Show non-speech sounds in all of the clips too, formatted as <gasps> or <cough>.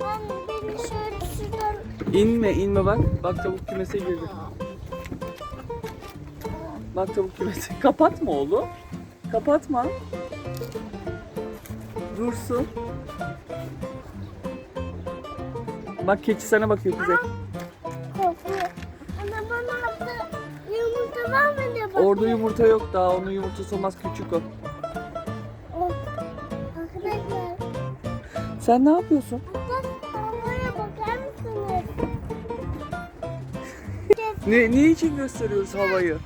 Ben beni şöyle şuradan İnme inme bak. Bak tavuk kümese girdi. Bak tavuk kümese. <laughs> Kapatma oğlum. Kapatma. Dursun. Bak keçi sana bakıyor kuzey. korkuyor. Ana bana attı. Yumurta var mı ne bak? Orada yumurta yok daha. Onun yumurtası olmaz küçük o. Oh. Arkadaşlar. Sen ne yapıyorsun? Ne, ne için gösteriyoruz havayı?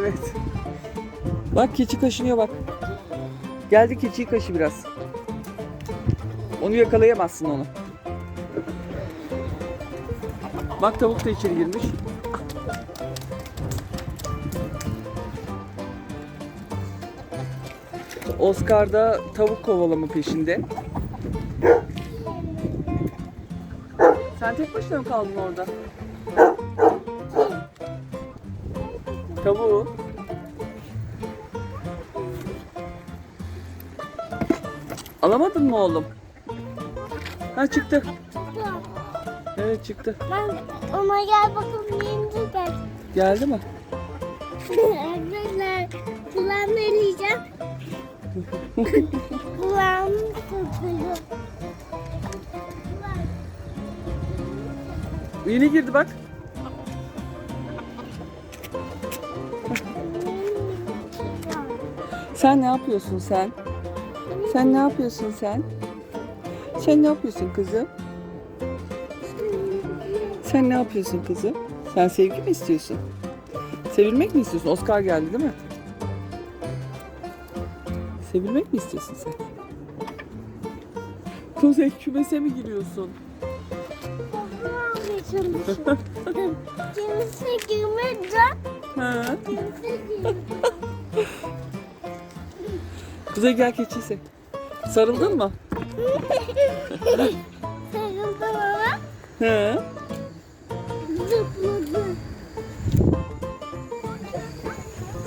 Evet. Bak keçi kaşınıyor bak. Geldi keçiyi kaşı biraz. Onu yakalayamazsın onu. Bak tavuk da içeri girmiş. Oscar da tavuk kovalama peşinde. Sen tek başına mı kaldın orada? Tavuğu. Alamadın mı oğlum? Ha çıktı. Evet çıktı. Ben ona gel bakalım yiyince gel. Geldi mi? Arkadaşlar kulağımı eleyeceğim. <laughs> Kulağım tutuyor. Yeni girdi bak. Sen ne yapıyorsun sen? Sen ne yapıyorsun sen? Sen ne yapıyorsun kızım? Sen ne yapıyorsun kızım? Sen sevgi mi istiyorsun? Sevilmek mi istiyorsun? Oscar geldi değil mi? Sevilmek mi istiyorsun sen? Kuzey kümese mi giriyorsun? Kimse girmedi. Ha? Kimse girmedi. Kuzey gel keçiyi sev. Sarıldın mı? Sarıldı baba. He. Zıpladı.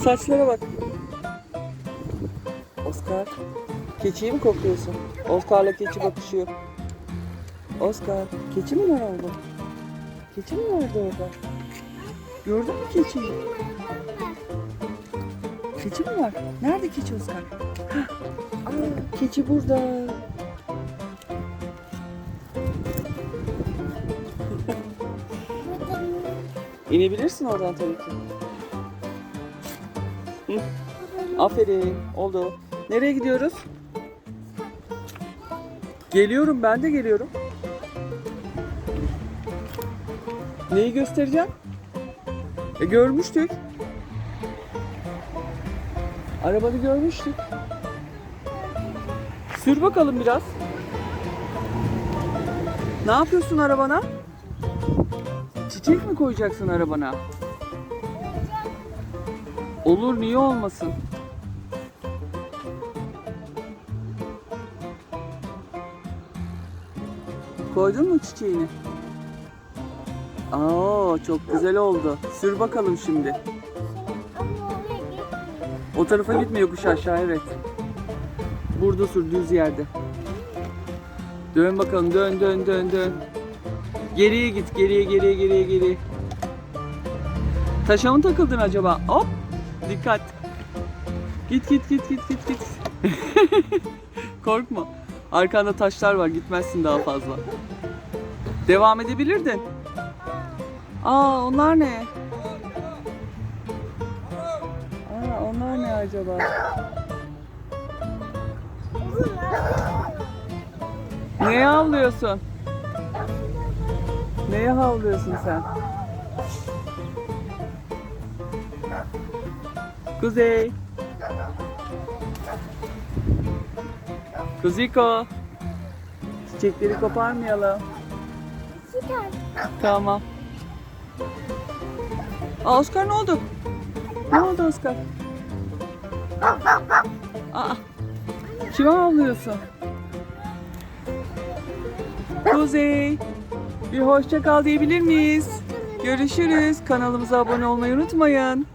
Saçlara bak. Oscar. Keçiyi mi kokluyorsun? Oscar'la keçi bakışıyor. Oscar. Keçi mi var orada? Keçi mi vardı orada? Gördün mü keçiyi? Keçi mi var? Nerede keçi Oscar? <gasps> Hah. Aa, keçi burada. <laughs> İnebilirsin oradan tabii ki. Hı. Aferin. Oldu. Nereye gidiyoruz? Geliyorum ben de geliyorum. Neyi göstereceğim? E görmüştük. Arabanı görmüştük. Sür bakalım biraz. Ne yapıyorsun arabana? Çiçek mi koyacaksın arabana? Olur niye olmasın? Koydun mu çiçeğini? Aa çok güzel oldu. Sür bakalım şimdi. O tarafa gitme yokuş aşağı evet. Burada sür düz yerde. Dön bakalım dön dön dön dön. Geriye git geriye geriye geriye geriye. Taşa mı takıldın acaba? Hop dikkat. Git git git git git git. <laughs> Korkma. Arkanda taşlar var gitmezsin daha fazla. Devam edebilirdin. Aa onlar ne? Acaba? Neye havlıyorsun? Neye havlıyorsun sen? Kuzey. Kuziko. Çiçekleri koparmayalım. Çıkar. Tamam. Aa, Oscar ne oldu? Ne oldu Oscar? Aa, kime havlıyorsun? Kuzey. Bir hoşça kal diyebilir miyiz? Görüşürüz. Kanalımıza abone olmayı unutmayın.